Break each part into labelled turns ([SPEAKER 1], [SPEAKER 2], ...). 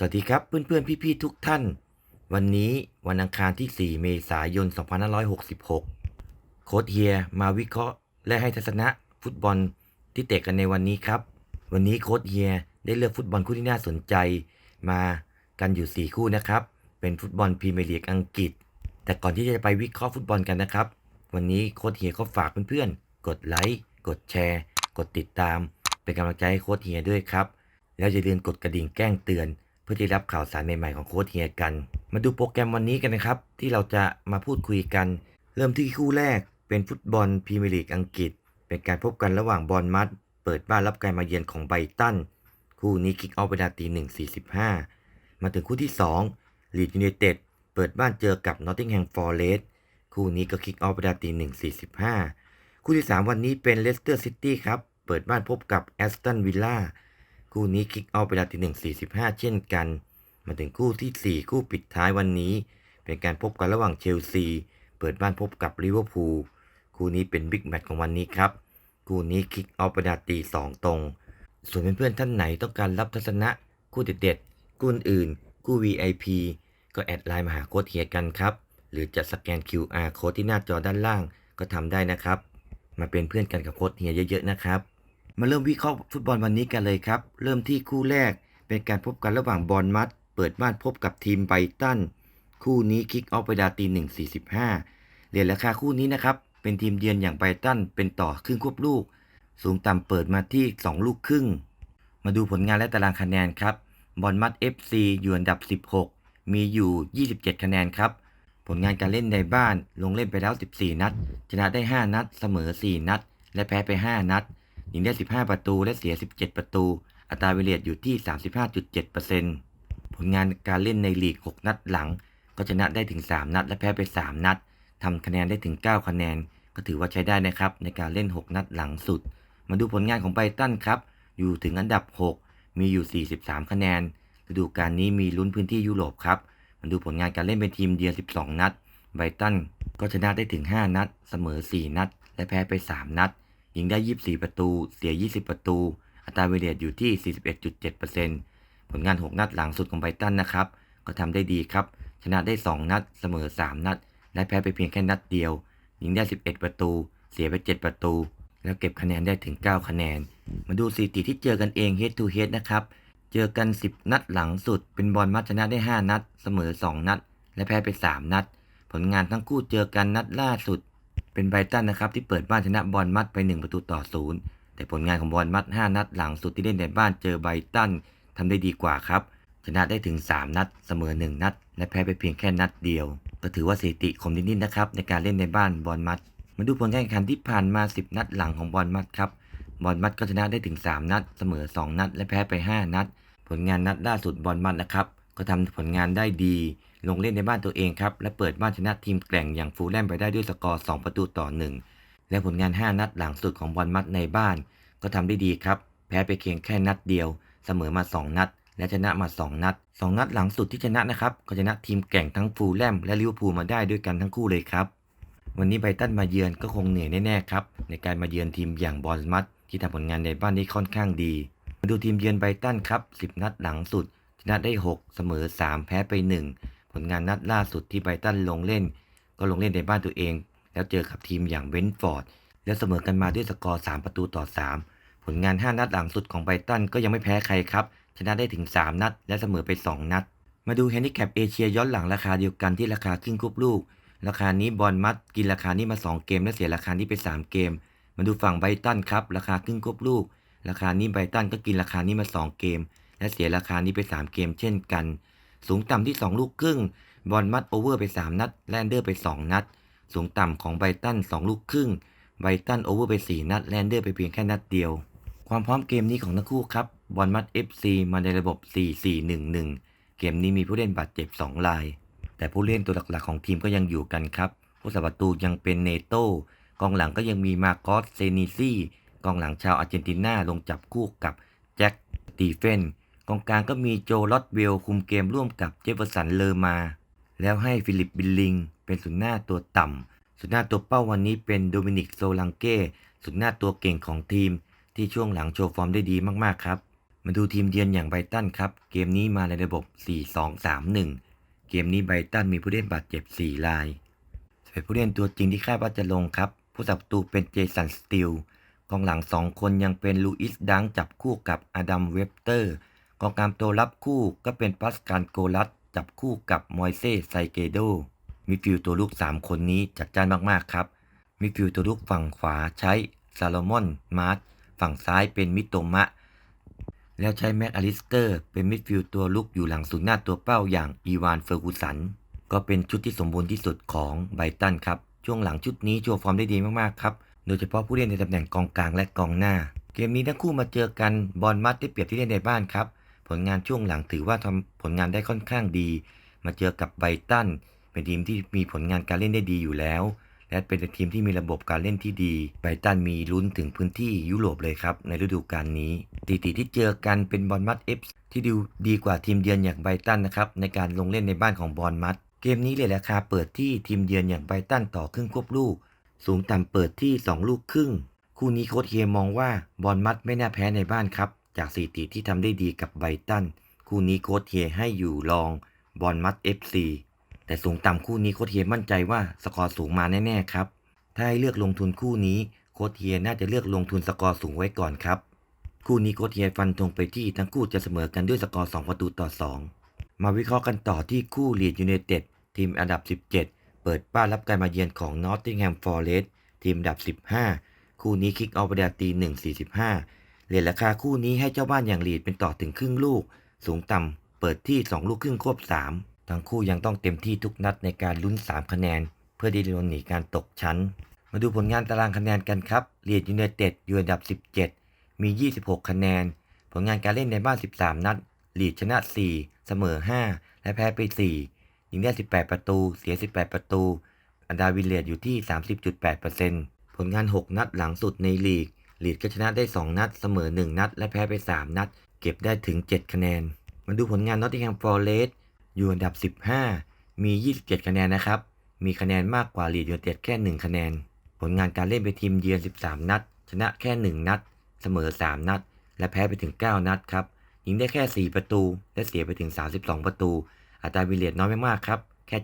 [SPEAKER 1] สวัสดีครับเพื่อนๆ พี่ๆ ทุกท่าน วันนี้วันอังคารที่ 4 เมษายน 2566 โค้ดเฮียมาวิเคราะห์ และให้ทัศนะฟุตบอลที่เตะกันในวันนี้ครับ วันนี้โค้ดเฮียได้เลือกฟุตบอลคู่ที่น่าสนใจ มากันอยู่ 4 คู่นะครับ เป็นฟุตบอลพรีเมียร์ลีกอังกฤษ แต่ก่อนที่จะไปวิเคราะห์ฟุตบอลกันนะครับ วันนี้โค้ดเฮียก็ฝากเพื่อนๆ กดไลค์ กดแชร์ กดติดตาม เป็นกำลังใจให้โค้ดเฮียด้วยครับ แล้วอย่าลืมกดกระดิ่งแจ้งเตือน พื่อที่รับข่าวสารใหม่ๆของโค้ชเฮียกัน มาดูโปรแกรมวันนี้กันนะครับ ที่เราจะมาพูดคุยกัน เริ่มที่คู่แรกเป็นฟุตบอลพรีเมียร์ลีกอังกฤษ เป็นการพบกันระหว่างบอลมัด เปิดบ้านรับการมาเยือนของไบตัน คู่นี้คิกออฟเวลาตีหนึ่งสี่สิบห้ามาถึงคู่ที่2ลีดยูไนเต็ดเปิดบ้านเจอกับนอตติงแฮมฟอร์เรสต์คู่นี้ก็คิกออฟเวลาตีหนึ่งสี่สิบห้าคู่ที่ 3 วันนี้เป็นเลสเตอร์ซิตี้ครับเปิดบ้านพบกับแอสตันวิลล่า คู่นี้คิกออฟเวลาตีหนึ่งสี่สิบห้าเช่นกัน มาถึงคู่ที่ 4 คู่ปิดท้ายวันนี้ เป็นการพบกันระหว่างเชลซี เปิดบ้านพบกับลิเวอร์พูลคู่นี้เป็นบิ๊กแมตช์ของวันนี้ครับคู่นี้คิกออฟเวลาตีสองตรง ส่วนเพื่อนๆท่านไหนต้องการรับทัศนะคู่เด็ดๆคู่อื่นคู่ VIP ก็แอดไลน์มาหาโค้ดเฮียกันครับ หรือจะสแกน QR โค้ดที่หน้าจอด้านล่างก็ทำได้นะครับ มาเป็นเพื่อนกันกับโค้ดเฮียเยอะๆนะครับ มาเริ่มวิเคราะห์ฟุตบอลวันนี้กันเลยครับ เริ่มที่คู่แรกเป็นการพบกันระหว่างบอลมัด เปิดบ้านพบกับทีมไบตัน คู่นี้คิกออฟเวลาตีหนึ่งสี่สิบห้าเหรียญราคาคู่นี้นะครับ เป็นทีมเยือนอย่างไบตันเป็นต่อครึ่งควบลูก สูงต่ำเปิดมาที่ 2 ลูกครึ่ง มาดูผลงานและตารางคะแนนครับ บอลมัด FC อยู่อันดับ 16 มีอยู่ 27 คะแนนครับ ผลงานการเล่นในบ้านลงเล่นไปแล้ว 14 นัด ชนะได้ 5 นัด เสมอ 4 นัด และแพ้ไป 5 นัด ยิงได้ 15 ประตูและเสีย 17 ประตู อัตราเวเลียดอยู่ที่ 35.7%ผลงานการเล่นในลีก 6 นัดหลัง ก็ชนะได้ถึง 3 นัด และแพ้ไป 3 นัดทำคะแนนได้ถึง 9 คะแนน ก็ถือว่าใช้ได้นะครับ ในการเล่น 6 นัดหลังสุด มาดูผลงานของไบตันครับ อยู่ถึงอันดับ 6 มีอยู่ 43 คะแนนฤดูกาลนี้มีลุ้นพื้นที่ยุโรปครับมาดูผลงานการเล่นเป็นทีมเยือน 12 นัด ไบตันก็ชนะได้ถึง 5 นัด เสมอ 4 นัด และแพ้ไป 3 นัด ยิงได้ 24 ประตู เสีย 20 ประตู อัตราเวเลียดอยู่ที่ 41.7%ผลงาน 6 นัดหลังสุดของไบรตันนะครับ ก็ทำได้ดีครับ ชนะได้ 2 นัด เสมอ 3 นัด และแพ้ไปเพียงแค่นัดเดียว ยิงได้ 11 ประตู เสียไป 7 ประตู แล้วเก็บคะแนนได้ถึง 9 คะแนน มาดูสถิติที่เจอกันเอง head to head นะครับ เจอกัน 10 นัดหลังสุด เป็นบอลมัดชนะได้ 5 นัด เสมอ 2 นัด และแพ้ไป 3 นัด ผลงานทั้งคู่เจอกันนัดล่าสุด เป็นไบรตันนะครับที่เปิดบ้านชนะบอลมัดไป 1 ประตูต่อศูนย์แต่ผลงานของบอลมัด 5 นัดหลังสุดที่เล่นในบ้านเจอไบรตันทำได้ดีกว่าครับ ชนะได้ถึง 3 นัด เสมอ 1 นัด และแพ้ไปเพียงแค่นัดเดียว ก็ถือว่าสถิติคมนิดๆนะครับในการเล่นในบ้านบอลมัด มาดูผลการแข่งขันที่ผ่านมา 10 นัดหลังของบอลมัดครับบอลมัดก็ชนะได้ถึง 3 นัด เสมอ 2 นัด และแพ้ไป 5 นัด ผลงานนัดล่าสุดบอลมัดนะครับก็ทำผลงานได้ดี ลงเล่นในบ้านตัวเองครับ และเปิดบ้านชนะทีมแกร่งอย่างฟูลแลมไปได้ด้วยสกอร์ 2 ประตูต่อ 1 และผลงาน 5 นัดหลังสุดของบอลมัดในบ้าน ก็ทำได้ดีครับ แพ้ไปเพียงแค่นัดเดียว เสมอมา 2 นัด และชนะมา 2 นัด 2 นัดหลังสุดที่ชนะนะครับก็ชนะทีมแกร่งทั้งฟูลแลมและลิเวอร์พูลมาได้ด้วยกันทั้งคู่เลยครับ วันนี้ไบตันมาเยือนก็คงเหนื่อยแน่ๆครับในการมาเยือนทีมอย่างบอลมัดที่ทำผลงานในบ้านได้ค่อนข้างดีมาดูทีมเยือนไบตันครับ 10 นัดหลังสุด ชนะได้ 6 เสมอ 3 แพ้ไป 1 ลงานนัดล่าสุดที่ไบรตันลงเล่น ก็ลงเล่นในบ้านตัวเอง แล้วเจอกับทีมอย่างเวนฟอร์ด แล้วเสมอกันมาด้วยสกอร์ 3 ประตูต่อ 3 ผลงาน 5 นัดหลังสุดของไบรตันก็ยังไม่แพ้ใครครับ ชนะได้ถึง 3 นัด และเสมอไป 2 นัด มาดูแฮนดิแคปเอเชียย้อนหลังราคาเดียวกันที่ราคาครึ่งคูบลูก ราคานี้บอลมัดกินราคานี้มา 2 เกม และเสียราคานี้ไป 3 เกม มาดูฝั่งไบรตันครับราคาครึ่งควบลูก ราคานี้ไบรตันก็กินราคานี้มา 2 เกม และเสียราคานี้ไป 3 เกม เช่นกัน สูงต่ำที่ 2 ลูกครึ่ง บอลมัดโอเวอร์ไป 3 นัด แลนเดอร์ไป 2 นัด สูงต่ำของไบตัน 2 ลูกครึ่ง ไบตันโอเวอร์ไป 4 นัด แลนเดอร์ไปเพียงแค่นัดเดียว ความพร้อมเกมนี้ของทั้งคู่ครับ บอลมัด FC มาในระบบ 4-4-1-1 เกมนี้มีผู้เล่นบาดเจ็บ 2 ราย แต่ผู้เล่นตัวหลักๆของทีมก็ยังอยู่กันครับผู้สับประตูยังเป็นเนโต้กองหลังก็ยังมีมาโกอสเซนิซี่กองหลังชาวอาร์เจนตินาลงจับคู่กับแจ็คตีเฟน กองกลางก็มีโจลอตเวลคุมเกมร่วมกับเจฟเฟอร์สันเลอมา แล้วให้ฟิลิปบิลลิง เป็นสุดหน้าตัวต่ำ สุดหน้าตัวเป้าวันนี้เป็นโดมินิกโซลังเก้สุดหน้าตัวเก่งของทีม ที่ช่วงหลังโชว์ฟอร์มได้ดีมากๆครับ มาดูทีมเยือนอย่างไบตันครับ เกมนี้มาในระบบ 4-2-3-1 เกมนี้ไบตันมีผู้เล่นบาดเจ็บ 4 รายเป็นผู้เล่นตัวจริงที่คาดว่าจะลงครับ ผู้สับตูเป็นเจสันสติลกองหลัง 2 คนยังเป็นลูอิสดังจับคู่กับอดัมเวบเตอร์ กองกลางตัวรับคู่ก็เป็นปัสการโกลัสจับคู่กับมอยเซ่ไซเกโดมิดฟิลตัวลูก3 คนนี้จัดจ้านมาก ๆ ครับมิดฟิลตัวลูกฝั่งขวาใช้ซาโลมอนมาร์ตฝั่งซ้ายเป็นมิโตมะ แล้วใช้แม็กอลิสเตอร์ เป็นมิดฟิลด์ตัวลุกอยู่หลังศูนย์หน้าตัวเป้าอย่างอีวานเฟอร์กูสัน ก็เป็นชุดที่สมบูรณ์ที่สุดของไบตันครับ ช่วงหลังชุดนี้โชว์ฟอร์มได้ดีมาก ๆ ครับ โดยเฉพาะผู้เล่นในตำแหน่งกองกลางและกองหน้า เกมนี้ทั้งคู่มาเจอกันบอลมัดได้เปรียบที่เล่นในบ้านครับ ผลงานช่วงหลังถือว่าทำผลงานได้ค่อนข้างดี มาเจอกับไบตัน เป็นทีมที่มีผลงานการเล่นได้ดีอยู่แล้ว และเป็นทีมที่มีระบบการเล่นที่ดี ไบตันมีลุ้นถึงพื้นที่ยุโรปเลยครับ ในฤดูกาลนี้สถิติที่เจอกันเป็นบอลมัดเอฟที่ดูดีกว่าทีมเยือนอย่างไบตันนะครับในการลงเล่นในบ้านของบอลมัดเกมนี้เลยราคาเปิดที่ทีมเยือนอย่างไบตันต่อครึ่งควบลูก สูงต่ำเปิดที่ 2 ลูกครึ่ง คู่นี้โค้ชเฮมองว่าบอลมัดไม่น่าแพ้ในบ้านครับ จากสถิติที่ทำได้ดีกับไบตัน คู่นี้โค้ชเฮียให้อยู่รองบอลมัด FC แต่สูงต่ำคู่นี้โค้ชเฮียมั่นใจว่าสกอร์สูงมาแน่ๆครับ ถ้าให้เลือกลงทุนคู่นี้โค้ชเฮียน่าจะเลือกลงทุนสกอร์สูงไว้ก่อนครับ คู่นี้โค้ชเฮียฟันธงไปที่ทั้งคู่จะเสมอกันด้วยสกอร์ 2 ประตูต่อ 2 มาวิเคราะห์กันต่อที่คู่ลีดยูไนเต็ดทีมอันดับ 17 เปิดบ้านรับการมาเยือนของนอตติงแฮมฟอร์เรสทีมอันดับ 15 คู่นี้คิกเอาไปเดาตี1.45 เหรียญราคาคู่นี้ให้เจ้าบ้านอย่างลีดเป็นต่อถึงครึ่งลูก สูงต่ำเปิดที่ 2 ลูกครึ่งควบ 3 ทั้งคู่ยังต้องเต็มที่ทุกนัดในการลุ้น 3 คะแนน เพื่อที่จะหนีการตกชั้น มาดูผลงานตารางคะแนนกันครับลีดยูไนเต็ดอยู่อันดับ 17 มี 26 คะแนน ผลงานการเล่นในบ้าน 13 นัดลีดชนะ 4 เสมอ 5 และแพ้ไป 4 ยิงได้ 18 ประตู เสีย 18 ประตู อันดาวิลเลียดอยู่ที่ 30.8%ผลงาน 6 นัดหลังสุดในลีก ลีดก็ชนะได้ 2 นัด เสมอ 1 นัด และแพ้ไป 3 นัด เก็บได้ถึง 7 คะแนน มาดูผลงานนอตติงแฮมฟอร์เรสอยู่อันดับ 15 มี 27 คะแนนนะครับ มีคะแนนมากกว่าลีดยูไนเต็ดแค่ 1 คะแนน ผลงานการเล่นเป็นทีมเยือน 13 นัด ชนะแค่ 1 นัด เสมอ 3 นัด และแพ้ไปถึง 9 นัดครับ ยิงได้แค่ 4 ประตู และเสียไปถึง 32 ประตู อัตราวิลเลียดน้อยไม่มากครับแค่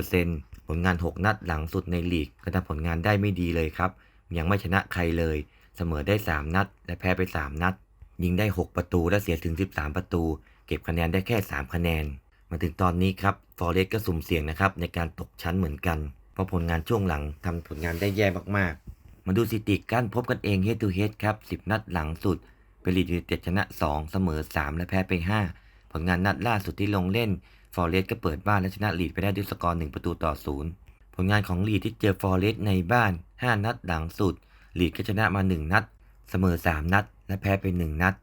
[SPEAKER 1] 7.7%ผลงาน 6 นัดหลังสุดในลีกก็ทำผลงานได้ไม่ดีเลยครับ ยังไม่ชนะใครเลย เสมอได้ 3 นัด และแพ้ไป 3 นัด ยิงได้ 6 ประตูและเสียถึง 13 ประตู เก็บคะแนนได้แค่ 3 คะแนน มาถึงตอนนี้ครับฟอร์เรสก็สุ่มเสี่ยงนะครับในการตกชั้นเหมือนกัน เพราะผลงานช่วงหลังทำผลงานได้แย่มากๆ มาดูสถิติการพบกันเอง head to head ครับ 10 นัดหลังสุดเป็นลีดยูเต็ดชนะ 2 เสมอ 3 และแพ้ไป 5 ผลงานนัดล่าสุดที่ลงเล่นฟอร์เรสก็เปิดบ้านและชนะลีดไปได้ด้วยสกอร์1ประตูต่อ0ผลงานของลีดที่เจอฟอร์เรสในบ้าน 5 นัดหลังสุด ลีดก็ชนะมา 1 นัด เสมอ 3 นัด และแพ้ไป 1 นัด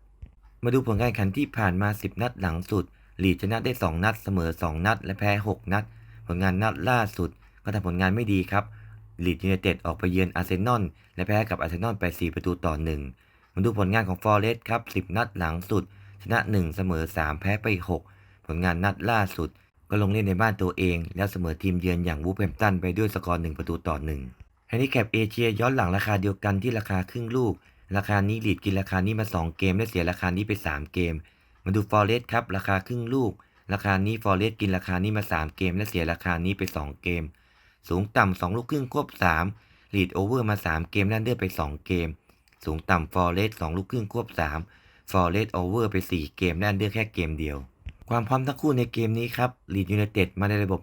[SPEAKER 1] มาดูผลการแข่งขันที่ผ่านมา 10 นัดหลังสุด ลีดชนะได้ 2 นัด เสมอ 2 นัด และแพ้ 6 นัด ผลงานนัดล่าสุด ก็ทำผลงานไม่ดีครับ ลีดยูไนเต็ดออกไปเยือนอาร์เซนอลและแพ้กับอาร์เซนอลไป 4 ประตูต่อ 1 มาดูผลงานของฟอร์เรสต์ครับ 10 นัดหลังสุด ชนะ 1 เสมอ 3 แพ้ไป 6 ผลงานนัดล่าสุด ก็ลงเล่นในบ้านตัวเอง แล้วเสมอทีมเยือนอย่างวูฟแฮมป์ตันไปด้วยสกอร์1ประตูต่อ1 ฮนดิแคปเอเชียย้อนหลังราคาเดียวกันที่ราคาครึ่งลูก ราคานี้หลีดกินราคานี้มา 2 เกม และเสียราคานี้ไป 3 เกม มาดูฟอร์เรสต์ครับราคาครึ่งลูก ราคานี้ฟอร์เรสต์กินราคานี้มา 3 เกม และเสียราคานี้ไป 2 เกม สูงต่ำ2ลูกครึ่งควบ3ลีดโอเวอร์มา 3 เกมและเลือกไป 2 เกม สูงต่ำฟอร์เรสต์2ลูกครึ่งควบ3ฟอร์เรสต์โอเวอร์ไป 4 เกมและเลือกแค่เกมเดียว ความพร้อมทั้งคู่ในเกมนี้ครับลีดยูไนเต็ดมาในระบบ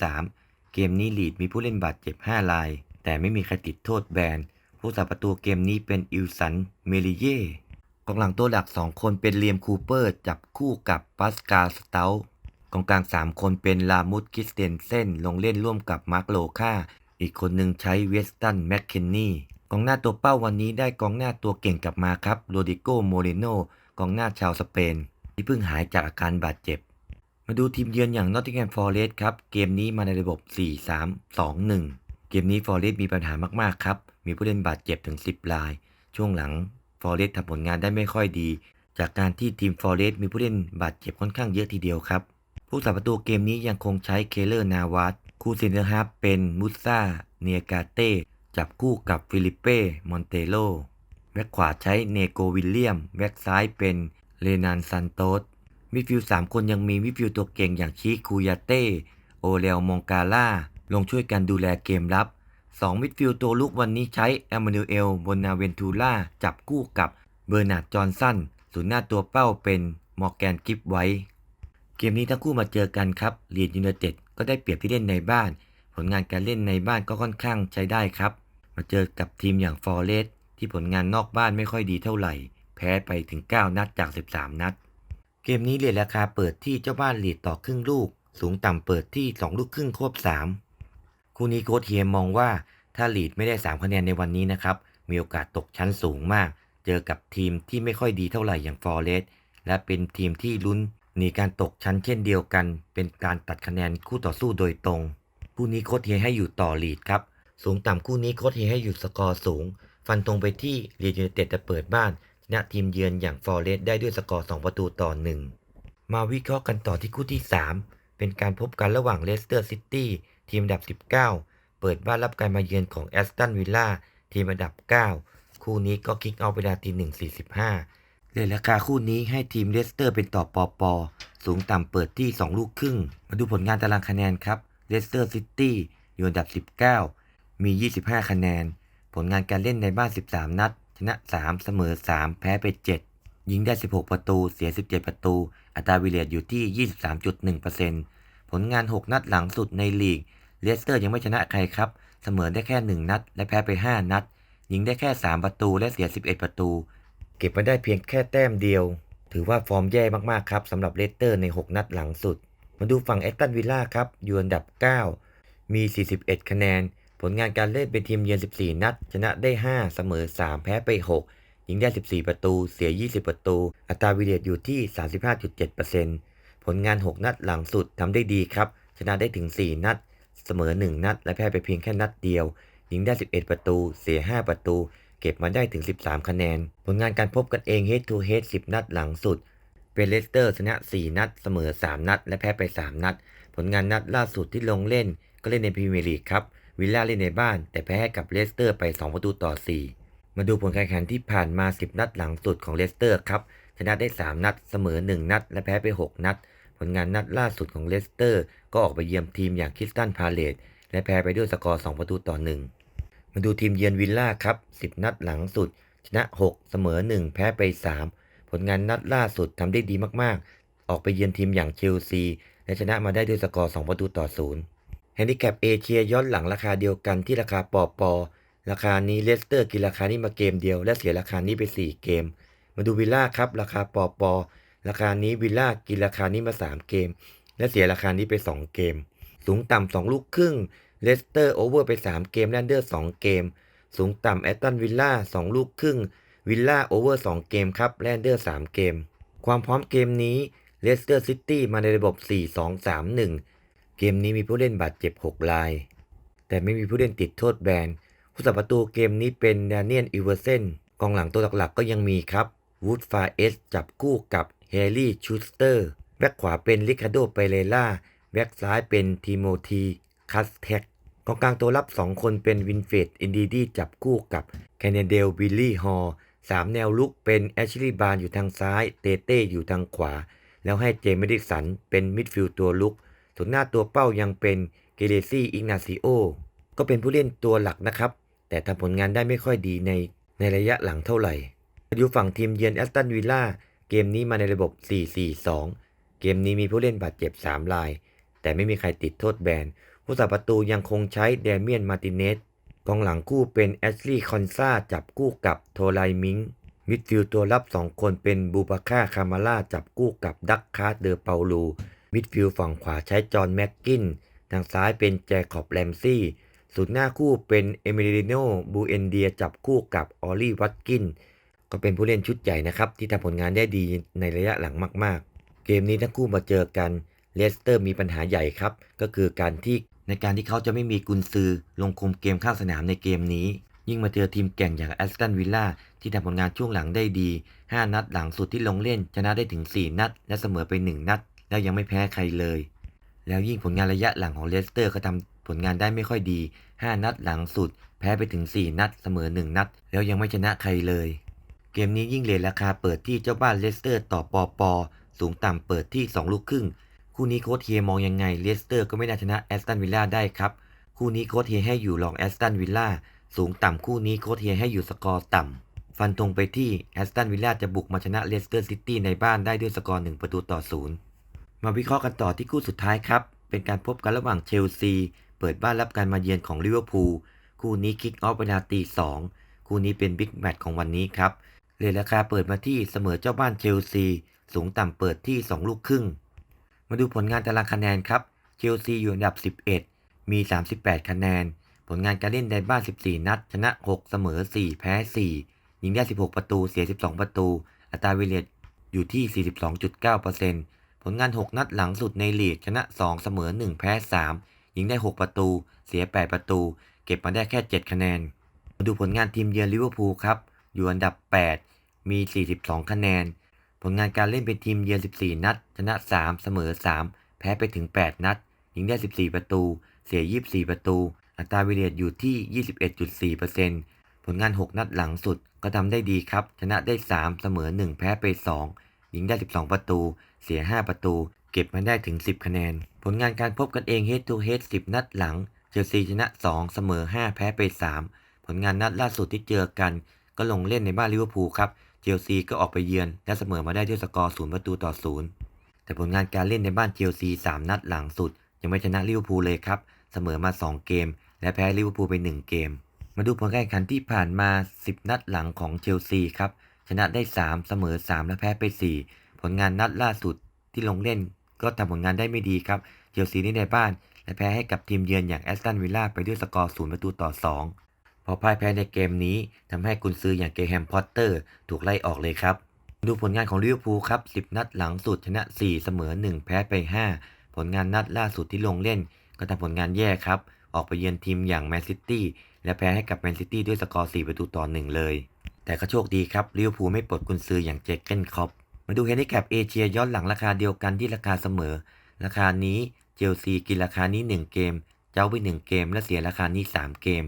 [SPEAKER 1] 4-3-3 เกมนี้ลีดมีผู้เล่นบาดเจ็บ 5 ราย แต่ไม่มีใครติดโทษแบนผู้สาประตูเกมนี้เป็นอิลสัน เมลิเย่กองหลังตัวหลัก 2 คนเป็นเลียมคูเปอร์ จับคู่กับปัสกาสเตลกองกลาง 3 คนเป็นลามุดคิสเตนเซนลงเล่นร่วมกับมาร์คโลคาอีกคนหนึ่งใช้เวสตันแมคเคนนีกองหน้าตัวเป้าวันนี้ได้กองหน้าตัวเก่งกลับมาครับโรดิโกโมเรโนกองหน้าชาวสเปน ที่เพิ่งหายจากอาการบาดเจ็บ มาดูทีมเยือนอย่างนอตติงแฮมฟอร์เรสต์ครับ เกมนี้มาในระบบ 4-3-2-1 มนี้ฟอร์เรสต์มีปัญหามากๆครับ มีผู้เล่นบาดเจ็บถึง 10 ราย ช่วงหลังฟอร์เรสต์ทำผลงานได้ไม่ค่อยดี จากการที่ทีมฟอร์เรสต์มีผู้เล่นบาดเจ็บค่อนข้างเยอะทีเดียวครับ ผู้สาประตูเกมนี้ยังคงใช้เคเลอร์นาวัตคู่เซนเตอร์ฮาร์เป็นมุซาเนียกาเต้จับคู่กับฟิลิเป้มอนเตโลแบ็กขวาใช้เนโกวิลเลียมแบ็กซ้ายเป็นเลนานซันโตสมิดฟิลด์สามคนยังมีมิดฟิลด์ตัวเก่งอย่างชิคูยาเต้โอเลลมองกาล่า ลงช่วยกันดูแลเกมรับ 2 มิดฟิลด์ตัวลุกวันนี้ใช้แอมานูเอลบนนาเวนทูล่าจับคู่กับเบอร์นาร์ดจอห์นสันศูนย์หน้าตัวเป้าเป็นมอร์แกนกิฟไว้ เกมนี้ทั้งคู่มาเจอกันครับลีดยูไนเต็ดก็ได้เปรียบที่เล่นในบ้าน ผลงานการเล่นในบ้านก็ค่อนข้างใช้ได้ครับ มาเจอกับทีมอย่างฟอร์เรสที่ผลงานนอกบ้านไม่ค่อยดีเท่าไหร่ แพ้ไปถึง 9 นัดจาก 13 นัด เกมนี้เรียนราคาเปิดที่เจ้าบ้านลีดต่อครึ่งลูก สูงต่ำเปิดที่ 2 ลูกครึ่งควบ 3 คู่นี้โค้ชเฮียมองว่าถ้าลีดไม่ได้ 3 คะแนนในวันนี้นะครับ มีโอกาสตกชั้นสูงมาก เจอกับทีมที่ไม่ค่อยดีเท่าไหร่อย่างฟอร์เรสและเป็นทีมที่ลุ้นหนีการตกชั้นเช่นเดียวกัน เป็นการตัดคะแนนคู่ต่อสู้โดยตรง คู่นี้โค้ชเฮียให้อยู่ต่อลีดครับ สูงต่ำคู่นี้โค้ชเฮียให้อยู่สกอร์สูง ฟันตรงไปที่เรียนยูไนเต็ดจะเปิดบ้านชนะทีมเยือนอย่างฟอร์เรสได้ด้วยสกอร์ 2 ประตูต่อ 1 มาวิเคราะห์กันต่อที่คู่ที่ 3 เป็นการพบกันระหว่างเลสเตอร์ซิตี้ ทีมอันดับ 19 เปิดบ้านรับการมาเยือนของแอสตันวิลล่าทีมอันดับ 9 คู่นี้ก็คิกเอาเวลาตี1.45เลยราคาคู่นี้ให้ทีมเลสเตอร์เป็นต่อปอปอสูงต่ำเปิดที่ 2 ลูกครึ่ง มาดูผลงานตารางคะแนนครับเลสเตอร์ซิตี้อยู่อันดับ 19 มี 25 คะแนน ผลงานการเล่นในบ้าน 13 นัด ชนะ 3 เสมอ 3 แพ้ไป 7 ยิงได้ 16 ประตู เสีย 17 ประตู อัตราวิเลตอยู่ที่ 23.1%ผลงาน 6 นัดหลังสุดในลีก เลสเตอร์ยังไม่ชนะใครครับ เสมอได้แค่ 1 นัด และแพ้ไป 5 นัด ยิงได้แค่ 3 ประตูและเสีย 11 ประตู เก็บมาได้เพียงแค่แต้มเดียว ถือว่าฟอร์มแย่มากๆครับสำหรับเลสเตอร์ใน 6 นัดหลังสุด มาดูฝั่งแอตตันวิลล่าครับอยู่อันดับ 9 มี 41 คะแนน ผลงานการเล่นเป็นทีมเยือน 14 นัด ชนะได้ 5 เสมอ 3 แพ้ไป 6 ยิงได้ 14 ประตู เสีย 20 ประตู อัตราวิเลตอยู่ที่ 35.7%ผลงาน 6 นัดหลังสุดทำได้ดีครับ ชนะได้ถึง 4 นัด เสมอ 1 นัด และแพ้ไปเพียงแค่นัดเดียว ยิงได้ 11 ประตู เสีย 5 ประตู เก็บมาได้ถึง 13 คะแนน ผลงานการพบกันเอง head to head 10 นัดหลังสุด เป็นเลสเตอร์ชนะ 4 นัด เสมอ 3 นัด และแพ้ไป 3 นัด ผลงานนัดล่าสุดที่ลงเล่น ก็เล่นในพรีเมียร์ลีกครับ วิลล่าเล่นในบ้าน แต่แพ้ให้กับเลสเตอร์ไป 2 ประตูต่อ 4 มาดูผลการแข่งขันที่ผ่านมา 10 นัดหลังสุดของเลสเตอร์ครับ ชนะได้ 3 นัด เสมอ 1 นัด และแพ้ไป 6 นัด ผลงานนัดล่าสุดของเลสเตอร์ ก็ออกไปเยือนทีมอย่างคริสตันพาเลตและแพ้ไปด้วยสกอร์ 2 ประตูต่อ 1 มาดูทีมเยือนวิลล่าครับ 10 นัดหลังสุด ชนะ 6 เสมอ 1 แพ้ไป 3 ผลงานนัดล่าสุดทำได้ดีมากๆ ออกไปเยือนทีมอย่างเชลซี และชนะมาได้ด้วยสกอร์ 2 ประตูต่อ 0 แฮนดิแคปเอเชียย้อนหลังราคาเดียวกันที่ราคาปอปอราคานี้เลสเตอร์กินราคานี้มาเกมเดียว และเสียราคานี้ไป 4 เกม มาดูวิลล่าครับราคาปอปอ ราคานี้วิลล่ากินราคานี้มา 3 เกม และเสียราคานี้ไป 2 เกม สูงต่ำ2ลูกครึ่งเลสเตอร์โอเวอร์ไป 3 เกมแลนเดอร์ 2 เกม สูงต่ำแอตตันวิลล่า2ลูกครึ่งวิลล่าโอเวอร์ 2 เกมครับแลนเดอร์ 3 เกม ความพร้อมเกมนี้เลสเตอร์ซิตี้มาในระบบ 4-2-3-1 เกมนี้มีผู้เล่นบาดเจ็บ 6 ราย แต่ไม่มีผู้เล่นติดโทษแบนผู้สับประตูเกมนี้เป็นดานิเอลอีเวอร์เซนกองหลังตัวหลักๆก็ยังมีครับวูดฟาเอสจับคู่กับ เฮรี่ชูสเตอร์ แบ็กขวาเป็นลิคาโดเปเรล่า แบ็กซ้ายเป็นทิโมธีคัสเทกกองกลางตัวรับ 2 คนเป็นวินเฟดอินดีดีจับคู่กับแคนเนเดลวิลลี่ฮอร์สามแนวลุกเป็นแอชลีย์บาร์อยู่ทางซ้าย เตเต้อยู่ทางขวา แล้วให้เจมส์ดิสันเป็นมิดฟิลด์ตัวลุกส่วนหน้าตัวเป้ายังเป็นเกเรซี่อิกนาซิโอก็เป็นผู้เล่นตัวหลักนะครับ แต่ทำผลงานได้ไม่ค่อยดีในในระยะหลังเท่าไหร่ อยู่ฝั่งทีมเยือนแอสตันวิลล่า เกมนี้มาในระบบ 4-4-2 เกมนี้มีผู้เล่นบาดเจ็บ 3 ราย แต่ไม่มีใครติดโทษแบน ผู้สับประตูยังคงใช้เดเมียน มาร์ติเนสกองหลังคู่เป็นแอชลีย์ คอนซาจับคู่กับโทไลมิง มิดฟิลด์ตัวรับ 2 คนเป็นบูบาค่า คามาล่า จับคู่กับดักคาร์เดอเปาลู มิดฟิลด์ฝั่งขวาใช้จอห์นแม็กกิน ทางซ้ายเป็นแจคอบแรมซี่ศูนย์หน้าคู่เป็นเอมิลิโนบูเอนเดีย จับคู่กับออลลี่ วัตกิน ก็เป็นผู้เล่นชุดใหญ่นะครับ ที่ทำผลงานได้ดีในระยะหลังมากๆ เกมนี้ทั้งคู่มาเจอกันเลสเตอร์มีปัญหาใหญ่ครับ ก็คือการที่ในการที่เขาจะไม่มีกุนซือลงคุมเกมข้างสนามในเกมนี้ ยิ่งมาเจอทีมแก่งอย่างแอสตันวิลล่าที่ทำผลงานช่วงหลังได้ดี 5 นัดหลังสุดที่ลงเล่นชนะได้ถึง 4 นัด และเสมอไป 1 นัด แล้วยังไม่แพ้ใครเลย แล้วยิ่งผลงานระยะหลังของเลสเตอร์ก็ทำผลงานได้ไม่ค่อยดี 5 นัดหลังสุด แพ้ไปถึง 4 นัด เสมอ 1 นัด แล้วยังไม่ชนะใครเลย เกมนี้ยิ่งเลทราคาเปิดที่เจ้าบ้านเลสเตอร์ต่อปอปอสูงต่ำเปิดที่ 2 ลูกครึ่ง คู่นี้โค้ชเฮมองยังไงเลสเตอร์ก็ไม่น่าชนะแอสตันวิลล่าได้ครับ คู่นี้โค้ชเฮให้อยู่รองแอสตันวิลล่าสูงต่ำคู่นี้โค้ชเฮให้อยู่สกอร์ต่ำ ฟันธงไปที่แอสตันวิลล่าจะบุกมาชนะเลสเตอร์ซิตี้ในบ้านได้ด้วยสกอร์ 1 ประตูต่อศูนย์มาวิเคราะห์กันต่อที่คู่สุดท้ายครับ เป็นการพบกันระหว่างเชลซีเปิดบ้านรับการมาเยือนของลิเวอร์พูลคู่นี้คิกออฟเวลาตีสองคู่นี้เป็นบิ๊กแมตช์ของวันนี้ครับ เรทราคาเปิดมาที่เสมอเจ้าบ้านเชลซี สูงต่ำเปิดที่ 2 ลูกครึ่ง มาดูผลงานตารางคะแนนครับ เชลซีอยู่อันดับ 11 มี 38 คะแนน ผลงานการเล่นในบ้าน 14 นัด ชนะ 6 เสมอ 4 แพ้ 4 ยิงได้ 16 ประตู เสีย 12 ประตู อัตราเวเลตอยู่ที่ 42.9%ผลงาน 6 นัดหลังสุดในลีก ชนะ 2 เสมอ 1 แพ้ 3 ยิงได้ 6 ประตู เสีย 8 ประตู เก็บมาได้แค่ 7 คะแนน มาดูผลงานทีมเยือนลิเวอร์พูลครับ อยู่อันดับ 8 มี 42 คะแนน ผลงานการเล่นเป็นทีมเยือน 14 นัด ชนะ 3 เสมอ 3 แพ้ไปถึง 8 นัด ยิงได้ 14 ประตู เสีย 24 ประตู อัตราเวเลตอยู่ที่ 21.4%ผลงาน 6 นัดหลังสุดก็ทำได้ดีครับ ชนะได้ 3 เสมอ 1 แพ้ไป 2 ยิงได้ 12 ประตู เสีย 5 ประตู เก็บมาได้ถึง 10 คะแนน ผลงานการพบกันเอง head to head 10 นัดหลัง เชลซีชนะ 2 เสมอ 5 แพ้ไป 3 ผลงานนัดล่าสุดที่เจอกัน ก็ลงเล่นในบ้านลิเวอร์พูลครับเชลซีก็ออกไปเยือนและเสมอมาได้ด้วยสกอร์0ประตูต่อ0แต่ผลงานการเล่นในบ้านเชลซี3นัดหลังสุด ยังไม่ชนะลิเวอร์พูลเลยครับเสมอมา 2 เกม และแพ้ลิเวอร์พูลไป 1 เกม มาดูผลการแข่งขันที่ผ่านมา 10 นัดหลังของเชลซีครับชนะได้ 3 เสมอ 3 และแพ้ไป 4 ผลงานนัดล่าสุดที่ลงเล่นก็ทำผลงานได้ไม่ดีครับเชลซีนี่ในบ้าน และแพ้ให้กับทีมเยือนอย่างแอสตันวิลล่าไปด้วยสกอร์ 0 ประตูต่อ 2 พอพ่ายแพ้ในเกมนี้ทำให้กุนซืออย่างเกแฮมพอตเตอร์ถูกไล่ออกเลยครับ ดูผลงานของลิเวอร์พูลครับ 10 นัดหลังสุดชนะ 4 เสมอ 1 แพ้ไป 5 ผลงานนัดล่าสุดที่ลงเล่น ก็ทำผลงานแย่ครับ ออกไปเยือนทีมอย่างแมนซิตี้และแพ้ให้กับแมนซิตี้ด้วยสกอร์ 4 ประตูต่อ 1 เลย แต่ก็โชคดีครับลิเวอร์พูลไม่ปลดกุนซืออย่างเจเกนคอปมาดูเฮนดิแคปเอเชียย้อนหลังราคาเดียวกันที่ราคาเสมอ ราคานี้เชลซีกินราคานี้ 1 เกม เจ้าไป 1 เกม และเสียราคานี้ 3 เกม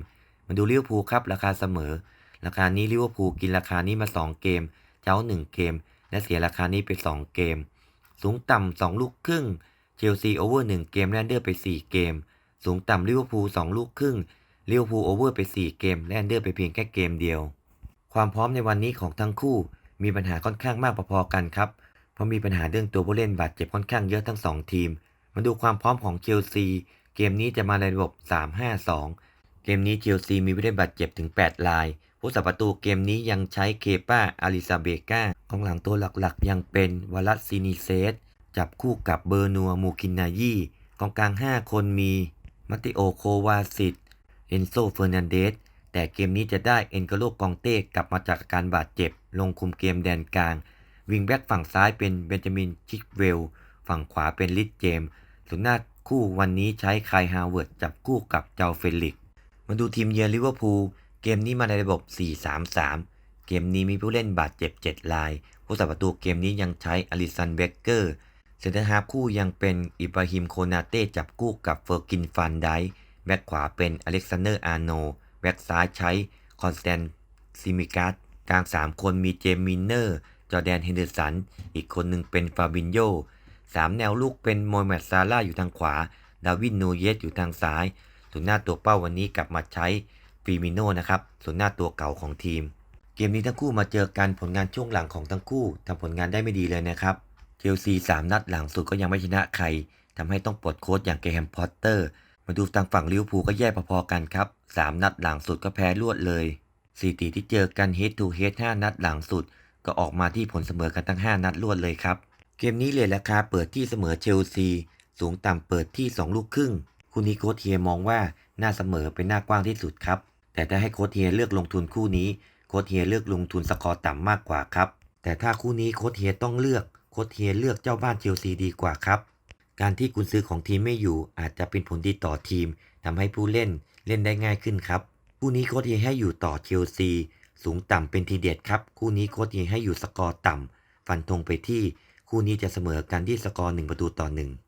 [SPEAKER 1] มาดูลิเวอร์พูลครับราคาเสมอ ราคานี้ลิเวอร์พูลกินราคานี้มา 2 เกม เจ้า 1 เกม และเสียราคานี้ไป 2 เกม สูงต่ำ2ลูกครึ่งเชลซีโอเวอร์1เกมแลนเดอร์ไป 4 เกม สูงต่ำลิเวอร์พูล2ลูกครึ่งลิเวอร์พูลโอเวอร์ไป 4 เกมแลนเดอร์ไปเพียงแค่เกมเดียว ความพร้อมในวันนี้ของทั้งคู่มีปัญหาค่อนข้างมากพอๆกันครับเพราะมีปัญหาเรื่องตัวผู้เล่นบาดเจ็บค่อนข้างเยอะทั้ง 2 ทีม มาดูความพร้อมของเชลซีเกมนี้จะมาในระบบ 3-5-2 เกมนี้เชลซีมีผู้เล่นบาดเจ็บถึง 8 ราย ผู้สับประตูเกมนี้ยังใช้เคป้าอาริซาเบกากองหลังตัวหลักๆ ยังเป็นวาลัสซินิเซส จับคู่กับเบอร์นัวมูคินนายีกองกลาง 5 คนมีมัตติโอโควาซิตเอนโซเฟอร์นันเดส แต่เกมนี้จะได้เอ็นกาโลกองเต้กลับมาจากอาการบาดเจ็บ ลงคุมเกมแดนกลาง วิงแบ็กฝั่งซ้ายเป็นเบนจามินชิกเวล ฝั่งขวาเป็นลิดเจมส์ส่วนหน้าคู่วันนี้ใช้คายฮาวเวิร์ดจับคู่กับเจ้าเฟลิก มาดูทีมเยือนลิเวอร์พูลเกมนี้มาในระบบ 4-3-3 เกมนี้มีผู้เล่นบาดเจ็บ 7 ราย ผู้สับประตูเกมนี้ยังใช้อลิสันเบเกอร์ เซนเตอร์ฮาคู่ยังเป็นอิบราฮิมโคนาเต้จับคู่กับเฟอร์กินฟันไดแบ็กขวาเป็นอเล็กซานเดอร์อาร์โน แบ็กซ้ายใช้คอนสแตนซิมิกัสกลาง 3 คนมีเจมมินเนอร์ จอแดนเฮนเดอร์สัน อีกคนหนึ่งเป็นฟาบินโยสามแนวลูกเป็นโมเมดซาร่าอยู่ทางขวา ดาวินนูเยสอยู่ทางซ้าย ส่วนหน้าตัวเป้าวันนี้กลับมาใช้ฟีมิโนนะครับส่วนหน้าตัวเก่าของทีม เกมนี้ทั้งคู่มาเจอกันผลงานช่วงหลังของทั้งคู่ทำผลงานได้ไม่ดีเลยนะครับเชลซีสามนัดหลังสุดก็ยังไม่ชนะใครทำให้ต้องปลดโค้ชอย่างเกแฮมพอตเตอร์ มาดูทางฝั่งลิเวอร์พูลก็แย่พอๆกันครับสามนัดหลังสุดก็แพ้รวดเลยสถิติที่เจอกัน head to head 5นัดหลังสุด ก็ออกมาที่ผลเสมอกันทั้ง 5 นัดรวดเลยครับ เกมนี้เลยราคาเปิดที่เสมอเชลซี สูงต่ำเปิดที่ 2 ลูกครึ่ง คู่นี้โค้ชเฮียมองว่าหน้าเสมอเป็นหน้ากว้างที่สุดครับ แต่ถ้าให้โค้ชเฮียเลือกลงทุนคู่นี้โค้ชเฮียเลือกลงทุนสกอร์ต่ำมากกว่าครับ แต่ถ้าคู่นี้โค้ชเฮียต้องเลือกโค้ชเฮียเลือกเจ้าบ้านเชลซีดีกว่าครับ การที่กุนซื้อของทีมไม่อยู่ อาจจะเป็นผลดีต่อทีมทำให้ผู้เล่นเล่นได้ง่ายขึ้นครับคู่นี้โค้ชเฮียให้อยู่ต่อเชลซีสูงต่ำเป็นทีเด็ดครับ คู่นี้โค้ชเฮียให้อยู่สกอร์ต่ำฟันธงไปที่คู่นี้จะเสมอกันที่สกอร์1ประตูต่อ1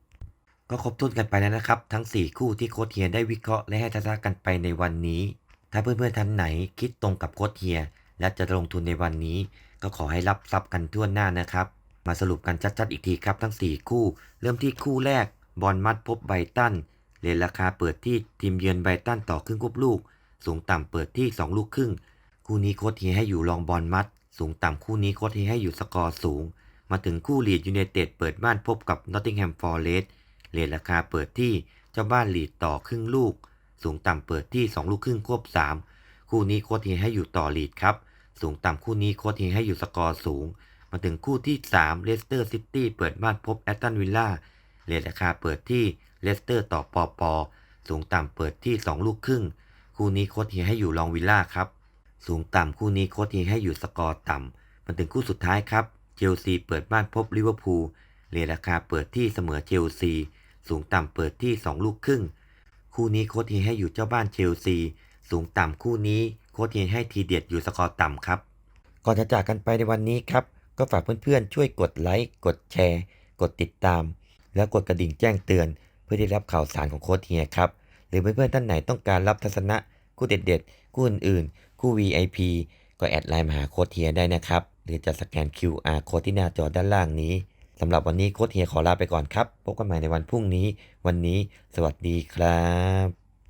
[SPEAKER 1] ก็ครบถ้วนกันไปแล้วนะครับ ทั้ง 4 คู่ที่โค้ชเฮียได้วิเคราะห์และให้ทัศนะกันไปในวันนี้ ถ้าเพื่อนๆท่านไหนคิดตรงกับโค้ชเฮีย และจะลงทุนในวันนี้ ก็ขอให้รับทรัพย์กันทั่วหน้านะครับ มาสรุปกันชัดๆอีกทีครับทั้ง 4 คู่ เริ่มที่คู่แรกบอลมัดพบไบตันเรทราคาเปิดที่ทีมเยือนไบตันต่อครึ่งควบลูก สูงต่ำเปิดที่ 2 ลูกครึ่ง คู่นี้โค้ชเฮียให้อยู่รองบอลมัด สูงต่ำคู่นี้โค้ชเฮียให้อยู่สกอร์สูง มาถึงคู่ลีดยูไนเต็ดเปิดบ้านพบกับนอตติงแฮมฟอร์เรสต์ เรทราคาเปิดที่เจ้าบ้านหลีดต่อครึ่งลูก สูงต่ำเปิดที่ 2 ลูกครึ่งควบ 3 คู่นี้โค้ชเฮียให้อยู่ต่อหลีดครับ สูงต่ำคู่นี้โค้ชเฮียให้อยู่สกอร์สูง มาถึงคู่ที่3เลสเตอร์ซิตี้เปิดบ้านพบแอตตันวิลล่าเรทราคาเปิดที่เลสเตอร์ต่อปอปอสูงต่ำเปิดที่ 2 ลูกครึ่ง คู่นี้โค้ชเฮียให้อยู่รองวิลล่าครับ สูงต่ำคู่นี้โค้ชเฮียให้อยู่สกอร์ต่ำมาถึงคู่สุดท้ายครับเชลซีเปิดบ้านพบลิเวอร์พูลเรทราคาเปิดที่เสมอเชลซี สูงต่ำเปิดที่ 2 ลูกครึ่ง คู่นี้โค้ชเฮีให้อยู่เจ้าบ้านเชลซี สูงต่ำคู่นี้โค้ชเฮีให้ทีเด็ดอยู่สกอร์ต่ำครับ ก่อนจะจากกันไปในวันนี้ครับ ก็ฝากเพื่อนๆ ช่วยกดไลค์ กดแชร์ กดติดตาม แล้วกดกระดิ่งแจ้งเตือน เพื่อได้รับข่าวสารของโค้ชเฮครับ หรือเพื่อนๆท่านไหนต้องการรับทัศนะคู่เด็ดๆ คู่อื่นๆ คู่ VIP ก็แอดไลน์มาหาโค้ชเฮียได้นะครับ หรือจะสแกน QR โค้ดที่หน้าจอด้านล่างนี้ สำหรับวันนี้โค้ชเฮียขอลาไปก่อนครับ พบกันใหม่ในวันพรุ่งนี้ วันนี้สวัสดีครับ